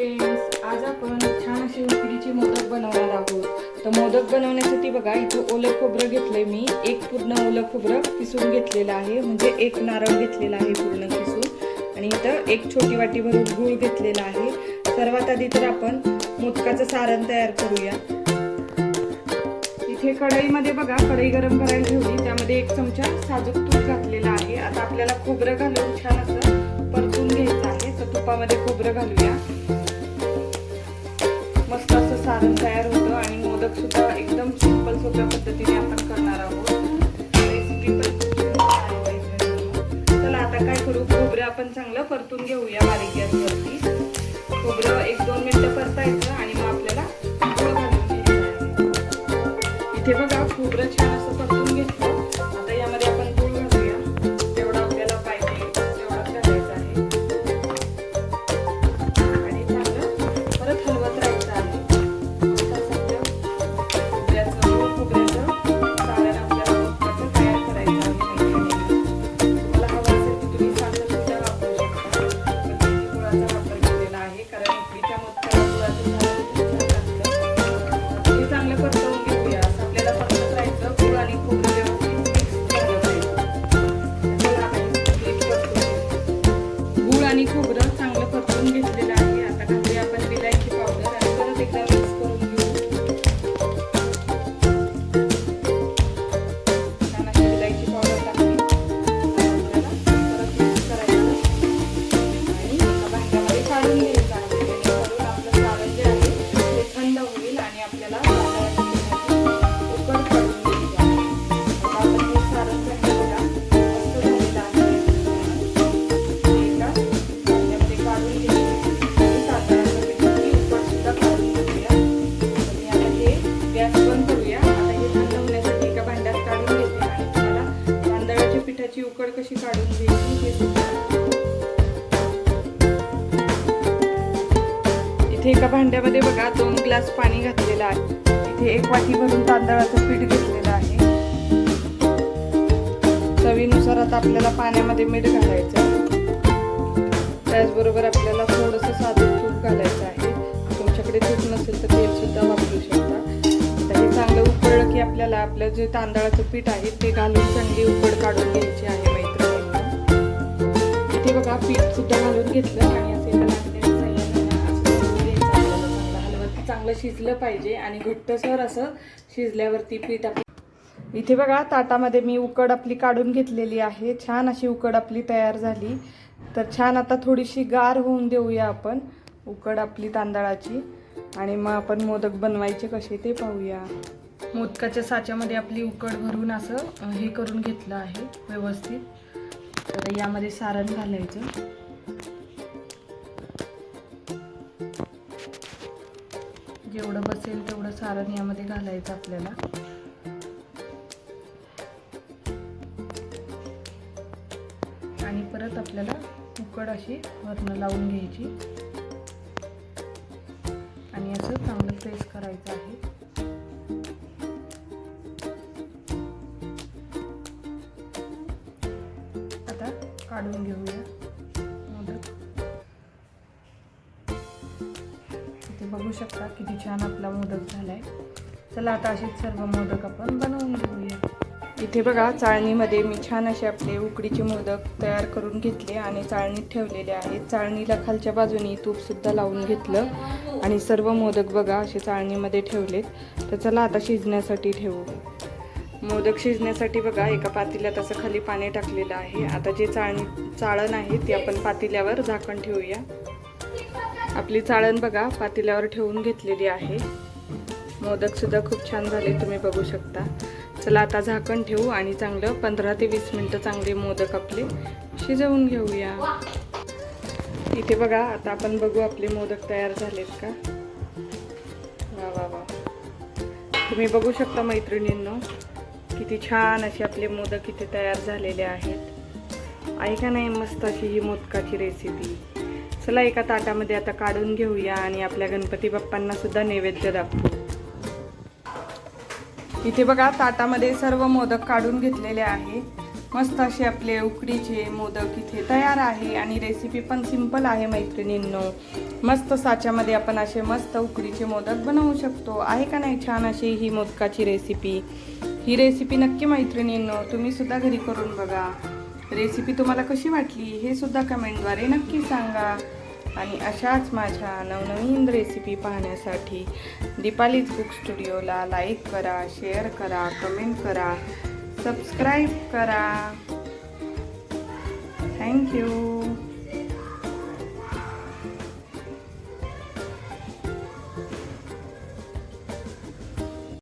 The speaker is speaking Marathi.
फ्रेंड्स आज आपण छान असे उकडीचे मोदक बनवणार आहोत. तर मोदक बनवण्यासाठी बघा इथं ओलं खोबरं घेतलंय मी. एक पूर्ण ओलं खोबरं किसून घेतलेलं आहे. म्हणजे एक नारळ घेतलेला आहे पूर्ण किसून. आणि इथं एक छोटी वाटी भरून गूळ घेतलेला आहे. सर्वात आधी तर आपण मोदकाचं सारण तयार करूया. इथे कढईमध्ये बघा कढई गरम करायला ठेवली. त्यामध्ये एक चमचा साजूक तूप घातलेला आहे. आता आपल्याला खोबरं घालून छान असं परतून घ्यायचं आहे. तर तुपामध्ये खोबरं घालूया. सारण तयार होतं आणि मोदक सुद्धा एकदम सिंपल सोप्या पद्धतीने आपण करणार आहोत. रेसिपी पण खूप छान चला आता काय करू? खोबरं आपण चांगलं परतून घेऊया बारीक गॅसवरती. खोबरं एक दोन मिनटं परतायचं आणि मग आपल्याला इथे बघा खोबरं छान असं पण मी उकड कशी काढून घ्यायची हे सुद्धा. इथे एका भांड्यामध्ये बघा दोन ग्लास पाणी घातलेलं आहे. इथे एक वाटी भरून तांदळाचं पीठ घेतलेलं आहे. चवीनुसार आता आपल्याला पाण्यामध्ये मीठ घालायचं आपल्याला आपलं जे तांदळाचं पीठ आहे ते घालून चांगली उकड काढून घ्यायची आहे मैत्रिणी इथे बघा पीठ सुद्धा घालून घेतलं आणि असे हलवरती चांगलं चांगलं शिजलं पाहिजे आणि घट्टसर असं शिजल्यावरती पीठ आपलं इथे बघा ताटामध्ये मी उकड आपली काढून घेतलेली आहे. छान अशी उकड आपली तयार झाली. तर छान आता थोडीशी गार होऊन देऊया आपण उकड आपली तांदळाची. आणि मग आपण मोदक बनवायचे कसे ते पाहूया. मोदकाच्या साच्यामध्ये आपली उकड भरून असं हे करून घेतलं आहे व्यवस्थित. तर यामध्ये सारण घालायचं. जेवढं बसेल तेवढं सारण यामध्ये घालायचं आपल्याला. आणि परत आपल्याला उकड अशी वरण लावून घ्यायची. आणि असं चांगलं प्रेस करायचं आहे. आता काढून घेऊया. मोदक इथे बघू शकता किती छान आपला मोदक झाला आहे चला आता असेच सर्व मोदक आपण बनवून घेऊया. इथे बघा चाळणीमध्ये मी छान असे आपले उकडीचे मोदक तयार करून घेतले आणि चाळणीत ठेवलेले आहेत. चाळणीला खालच्या बाजूनी तूपसुद्धा लावून घेतलं आणि सर्व मोदक बघा असे चाळणीमध्ये ठेवलेत. तर चला आता शिजण्यासाठी ठेवू. मोदक शिजण्यासाठी बघा एका पातेल्यात असं खाली पाणी टाकलेलं आहे. आता जे चाळणी चाळण आहे ती आपण पातेल्यावर झाकण ठेवूया. आपली चाळण बघा पातेल्यावर ठेवून घेतलेली आहे. मोदक सुद्धा खूप छान झाले तुम्ही बघू शकता. चला आता झाकण ठेवू आणि चांगलं पंधरा ते वीस मिनटं चांगले मोदक आपले शिजवून घेऊया. इथे बघा आता आपण बघू आपले मोदक तयार झालेत का? वा वा वा. तुम्ही बघू शकता मैत्रिणींनो. किती छान असे आपले मोदक इथे तयार झालेले आहेत. आहे का नाही मस्त अशी ही मोदकाची रेसिपी चला एका ताटामध्ये आता काढून घेऊया आणि आपल्या गणपती बाप्पांना सुद्धा नैवेद्य दाखवू. इथे बघा ताटामध्ये सर्व मोदक काढून घेतलेले आहे. मस्त असे आपले उकडीचे मोदक इथे तयार आहे आणि रेसिपी पण सिंपल आहे मैत्रिणींनो. मस्त साच्यामध्ये आपण असे मस्त उकडीचे मोदक बनवू शकतो. आहे का नाही छान अशी ही मोदकाची रेसिपी ही रेसिपी नक्की मैत्रिणींनो तुम्ही सुद्धा घरी करून बघा. रेसिपी तुम्हाला कशी वाटली हे सुद्धा कमेंटद्वारे नक्की सांगा. आणि अशाच माझ्या नवनवीन रेसिपी पाहण्यासाठी दीपालीज बुक स्टुडिओला लाईक करा शेअर करा कमेंट करा सबस्क्राईब करा. Thank you